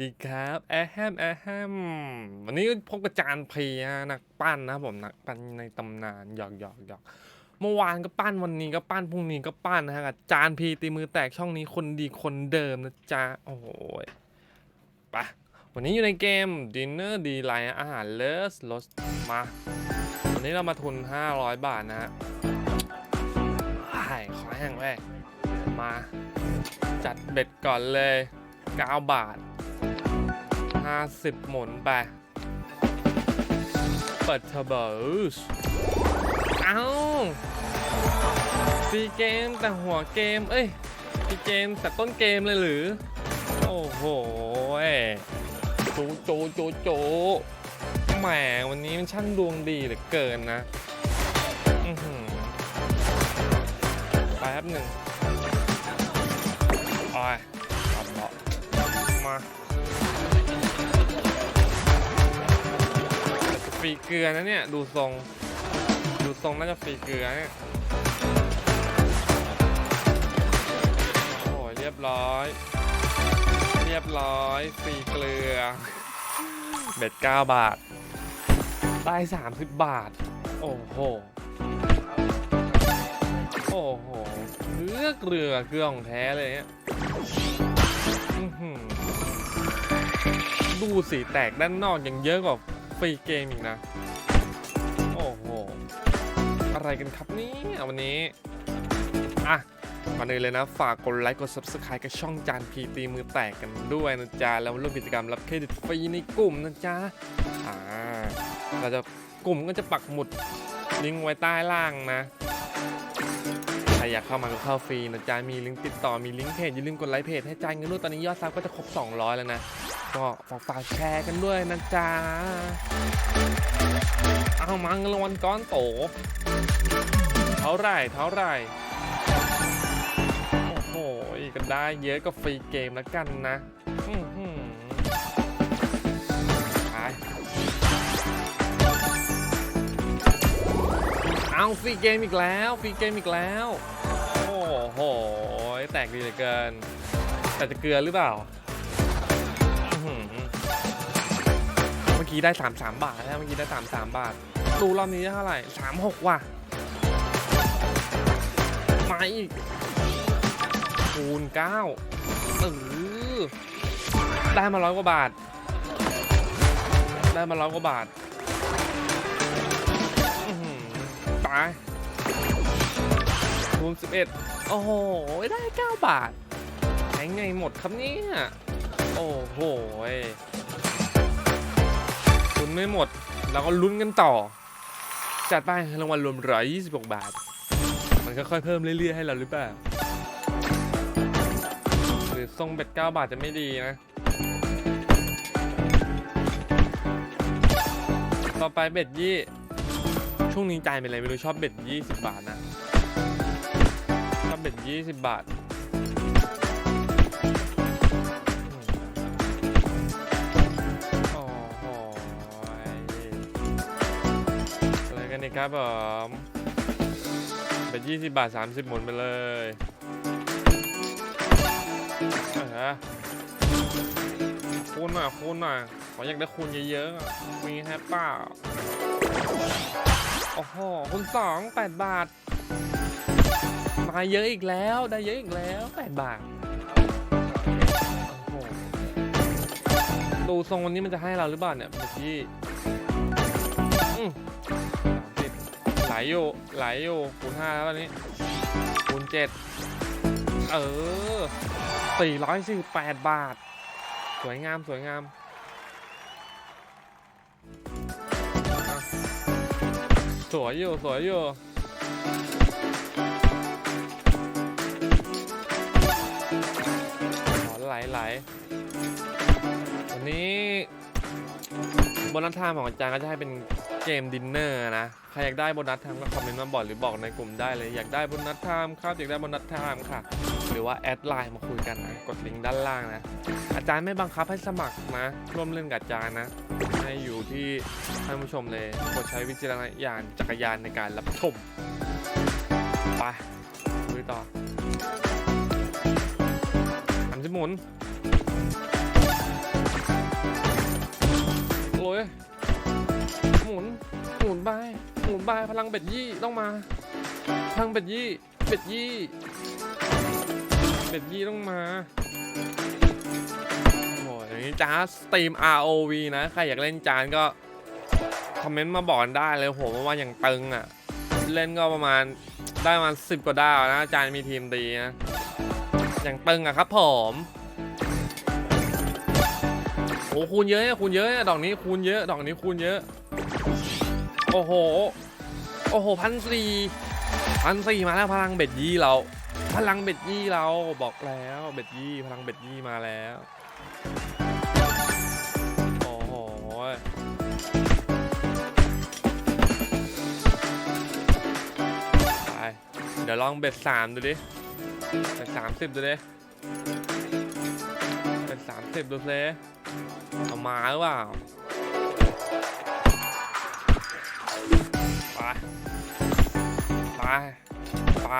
ดีครับแอฮมแอฮมวันนี้พบกับจานพีนักปั้นนะผมนักปั้นในตำนานหยอกหยอกหยอกเมื่อวานก็ปั้นวันนี้ก็ปั้นพรุ่งนี้ก็ปั้นนะฮะกับจานพีตีมือแตกช่องนี้คนดีคนเดิมนะจ๊ะโอ้โหไปวันนี้อยู่ในเกม Dinner d e l i g h t อาหารเลสลดมาวันนี้เรามาทุน 500 บาทนะฮะไอ้ขอแห้งแรกมาจัดเบ็ดก่อนเลย 9 บาท 50 หมุนไป เปิดเทอร์โบเอ้าฟรีเกมแต่หัวเกม เอ้ยฟรีเกมแต่ต้นเกมเลยหรือ โอ้โหโจโจโจโจแหมวันนี้มันช่างดวงดีเหลือเกินนะแป๊บหนึ่งโอ้ยตัดเบาะมา รีเกลือนะเนี่ย ดูทรง ดูทรงน่าจะฟรีเกลือเนี่ยโอ้ยเรียบร้อย เรียบร้อยฟรีเกลือเบ็ด9บาท ได้30บาท โอ้โห โอ้โหเกลือเกลือเกลือของแท้เลยเนี่ยอื้อหือดูสีแตกด้านนอกยังเยอะกว่า ฟรีเกมอีกนะ โอ้โห อะไรกันครับนี่วันนี้ อะก่อนอื่นเลยนะ ฝากกดไลค์กด subscribe กับช่องจานพีตีมือแตกกันด้วยนะจ๊ะ แล้วร่วมกิจกรรมรับเครดิตฟรีในกลุ่มนะจ๊ะ อ่า เราจะกลุ่มก็จะปักหมุดลิงก์ไว้ใต้ล่างนะใครอยากเข้ามาก็เข้าฟรีนะจ๊ะ มีลิงก์ติดต่อมีลิงก์เพจอย่าลืมกดไลค์เพจให้จ่ายเงินด้วยตอนนี้ยอดซับก็จะครบ 200 แล้วนะ ก็ฝากฝากแชร์กันด้วยนะจ๊ะเอามาเงินรางวัลก้อนโต เท่าไหร่เท่าไหร่โอ้โหก็ได้เยอะก็ฟรีเกมแล้วกันนะอื้อหือไปเอาฟรีเกมอีกแล้วฟรีเกมอีกแล้ว โอ้โห แตกดีเหลือเกิน แต่จะเกลือหรือเปล่า กี้ได้ 33 บาทแล้วเมื่อกี้ได้ 33 บาทดูรอบนี้ได้เท่าไหร่ 36 ว่ะมาอีกคูณ9เออได้มาร้อยกว่าบาท ได้มาร้อยกว่าบาทตายคูณ11 โอ้โห ได้ 9 บาทแหงไงหมดครับเนี่ย โอ้โห ลุ้นไม่หมด เราก็ลุ้นกันต่อ จัดไปรางวัลรวม126บาท มันค่อยๆเพิ่มเรื่อยๆให้เราหรือเปล่า หรือทรงเบ็ด9บาทจะไม่ดีนะ ต่อไปเบ็ดยี่ช่วงนี้จ่ายเป็นอะไรไม่รู้ชอบเบ็ด20บาทนะ ชอบเบ็ด20บาท ครับผมเบ็ด20 บาท 30 หมุนไปเลยเออคูณหน่อยคูณหน่อยขออยากได้คูณเยอะๆอะมีแฮปป้าโอ้โหคูณสองแปดบาท มาเยอะอีกแล้ว ได้เยอะอีกแล้วแปดบาทโอ้โหดูทรงวันนี้มันจะให้เราหรือเปล่าเนี่ยเมื่อกี้ ลอยู่ไหลอยู่คูณห้าแล้วตอนนี้คูณเจ็ดเออ448บาท สวยงามสวยงามสวยอยู่สวยอยู่ขอไหลไหลวันนี้บนัสไทม์ของอาจารย์ก็จะให้เป็น เกมดินเนอร์นะ ใครอยากได้โบนัสไทม์ก็คอมเมนต์มาบอกหรือบอกในกลุ่มได้เลย อยากได้โบนัสไทม์ครับอยากได้โบนัสไทม์ค่ะ หรือว่าแอดไลน์มาคุยกันนะ กดลิงก์ด้านล่างนะ อาจารย์ไม่บังคับให้สมัครนะ ร่วมเล่นกับอาจารย์นะ ให้อยู่ที่ท่านผู้ชมเลยกดใช้วิจารณญาณจักรยานในการรับชม ไปคุยต่อทำสิหมุน หมุน หมุนไป หมุนไป พลังเบ็ดยี่ต้องมา พลังเบ็ดยี่ เบ็ดยี่ เบ็ดยี่ต้องมาโอ้ยอย่างนี้จ้าสตรีม ROV นะ ใครอยากเล่นจานก็ คอมเมนต์มาบอกกันได้เลยผมว่าอย่างตึงอะ เล่นก็ประมาณได้ประมาณสิบกว่าดาวนะจารย์มีทีมดีนะ อย่างตึงอะครับผมโอ้คูณเยอะอะคูณเยอะอะ ดอกนี้คูณเยอะ ดอกนี้คูณเยอะ โอ้โห โอ้โหพันสี่พันสี่มาแล้วพลังเบ็ดยี่เรา พลังเบ็ดยี่เราบอกแล้วเบ็ดยี่พลังเบ็ดยี่มาแล้วโอ้โหไปเดี๋ยวลองเบ็ดสามดูดิเบ็ดสามสิบดูดิเบ็ดสามสิบดูซิเอามาหรือเปล่า ไปไปไป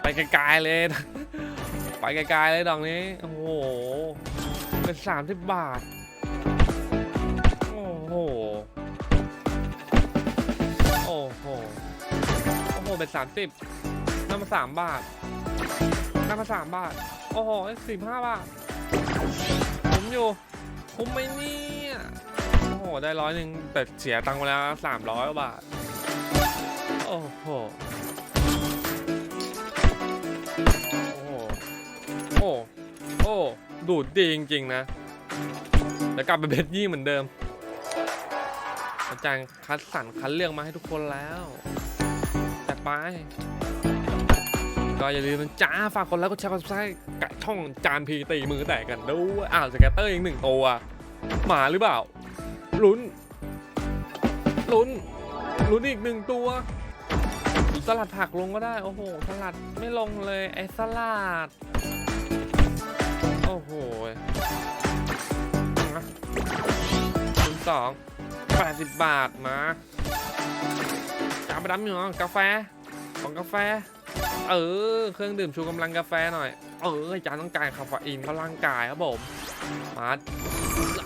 ไปไกลๆเลย ไปไกลๆเลยดอกนี้ โอ้โห เป็นสามสิบบาท โอ้โห โอ้โห โอ้โห เป็นสามสิบน้ำมาสามบาทน้ำมาสามบาท โอ้โหสิบห้าบาท ผมอยู่ คุ้มไหมเนี่ย โอ้โห ได้ร้อยหนึ่งแต่เสียตังค์ไปแล้วสามร้อยบาท โอ้โห โอ้โห โอ้โอ้ดูดดีจริง ๆ นะแล้วกลับไปเบ็ดยี่เหมือนเดิม อาจารย์คัดสรรคัดเลือกมาให้ทุกคนแล้วจัดไป ก็อย่าลืมจ้าฝากคนแล้วก็แชร์กดซับสไครต์กับช่องจานพีตีมือแตกกันด้วยอ้าวสแกตเตอร์อีกหนึ่งตัวหมาหรือเปล่าลุ้นลุ้นลุ้นอีกหนึ่งตัว สลัดผักลงก็ได้ โอ้โห สลัดไม่ลงเลย ไอ้สลัด โอ้โหมาคูณสองแปดสิบบาทมาจามไปดำอยู่เหรอกาแฟ ของกาแฟ เออ เครื่องดื่มชูกำลังกาแฟหน่อย เอออาจารย์ต้องการคาเฟอีนเพราะร่างกายครับผม มา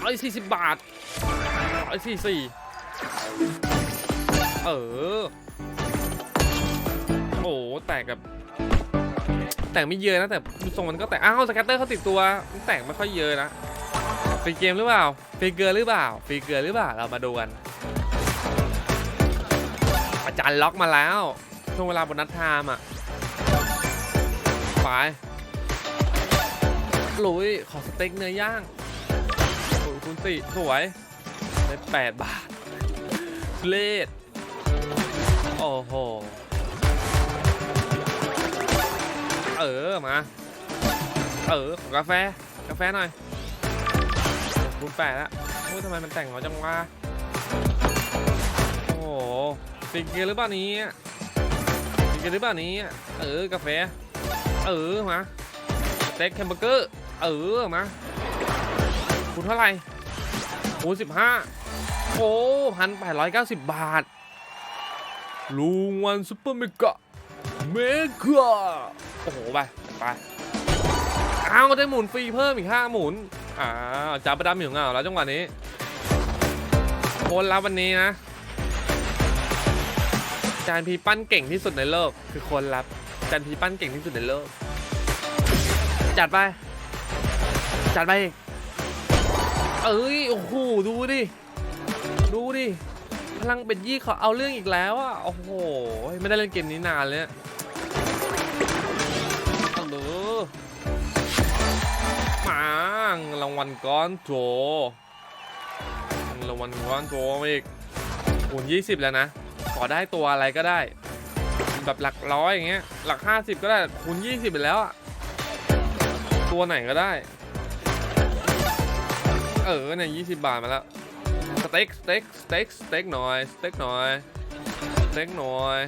ร้อยสี่สิบบาทร้อยสี่สี่เออ แตกกับ แตกไม่เยอะนะแต่ทรงมันก็แตกอ้าวสแกตเตอร์เขาติดตัวมันแตกไม่ค่อยเยอะนะฟรีเกมหรือเปล่าฟรีเกลือหรือเปล่าฟรีเกลือหรือเปล่าเรามาดูกันอาจารย์ล็อกมาแล้วช่วงเวลาบนนัดไทม์อะไปลุยขอสเต็กเนื้อย่างโอ้ยคุณติสวยได้แปดบาทเลดโอ้โห เออมาเออขอกาแฟกาแฟหน่อยคูณแปดล้วโอ้ยทำไมมันแต่งน้อจังวะโอ้โหติดเกลือหรือเปล่านี้ติดเกลือหรือเปล่านี้เออกาแฟ เออมาสเต็กแฮมเบอร์เกอร์เออมาคูณเท่าไหร่คูณสิบห้าโอ้พันแปดร้อยเก้าสิบบาทลุงวันซุปเปอร์เมกะเมกะ โอ้โหไปไปอ้าวได้หมุนฟรีเพิ่มอีกห้าหมุนอ้าวจับประดำอยู่เงาแล้วจังหวะนี้คนรับวันนี้นะจานพีปั้นเก่งที่สุดในโลก คือคนรับจานพีปั้นเก่งที่สุดในโลก จัดไป จัดไปอีกเอ้ยโอ้โหดูดิดูดิพลังเป็ดยี่เขาเอาเรื่องอีกแล้วอะโอ้โหไม่ได้เล่นเกมนี้นานเลย วัลก้อนโจรางวัลก้อนโจมาอีกคูณ20 แล้วนะ ขอได้ตัวอะไรก็ได้ แบบหลักร้อยอย่างเงี้ย หลัก 50 ก็ได้คูณ20 ไปแล้วอะตัวไหนก็ได้ เออเนี่ย20 บาทมาแล้วสเต็กสเต็กสเต็กสเต็กหน่อยสเต็กหน่อยสเต็กหน่อย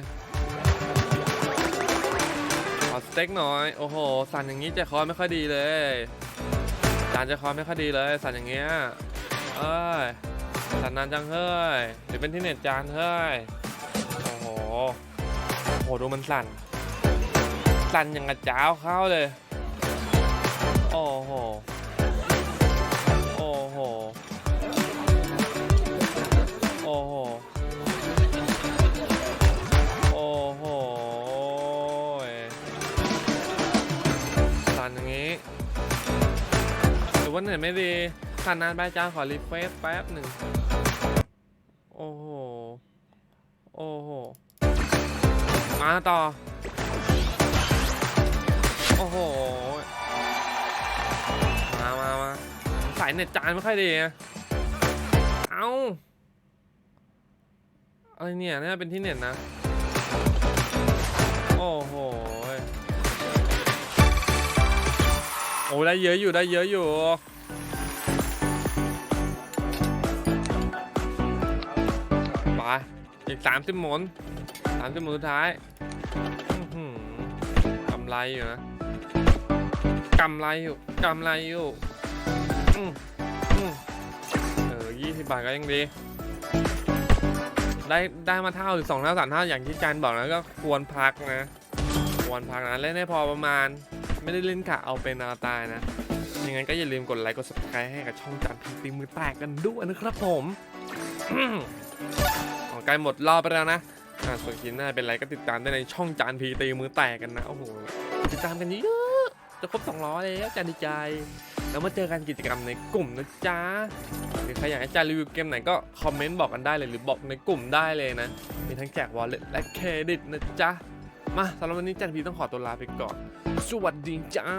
ขอสเต็กหน่อย โอ้โห สั่นอย่างนี้ใจคอไม่ค่อยดีเลย จานใจคอไม่ค่อยดีเลยสั่นอย่างเงี้ยเอ้ยสั่นนานจังเฮ้ยหรือเป็นที่เน็ตจานเฮ้ยโอ้โหโอ้โหดูมันสั่น สั่นอย่างกระจ้าวเข้าเลย โอ้โหโอ้โหโอ้โห น็ตไม่ดีผ่านานไปจ้าขอรีเฟรชแป๊บหนึ่ง โอ้โห โอ้โห มาต่อ โอ้โห มามามาสายเน็ตจานไม่ค่อยดี เอ้าอะไรเนี่ยน่าจะเป็นที่เน็ตนะ อ้ได้เยอะอยู่ได้เยอะอยู่ไปอีกสามสิบหมุนสามสิบหมุนสุดท้ายกำไรอยู่นะกำไรอยู่กำไรอยู่เออยี่สิบบาทก็ยังดี ได้ได้มาเท่าหรือสองเท่าสามเท่าอย่างที่จันบอกนะก็ควรพักนะ ควรพักนะเล่นให้พอประมาณ ไม่ได้เล่นกะเอาเป็นเอาตายนะยังไงก็อย่าลืมกดไลค์กด subscribe ให้กับช่องจันพีตีมือแตกกันด้วยนะครับผมของใกล้หมดรอบไปแล้วนะส่วนคลิปหน้าเป็นไรก็ติดตามได้ในช่องจานพีตีมือแตกกันนะโอ้โหติดตามกันเยอะจะครบ200แล้วจานดีใจแล้วมาเจอกันกิจกรรมในกลุ่มนะจ๊ะหรือใครอยากให้จานรีวิวเกมไหนก็คอมเมนต์บอกกันได้เลยหรือบอกในกลุ่มได้เลยนะ มีทั้งแจกวอลเล็ตและเครดิตนะจ๊ะมาสำหรับวันนี้จานพีต้องขอตัวลาไปก่อน สวัสดีจ้า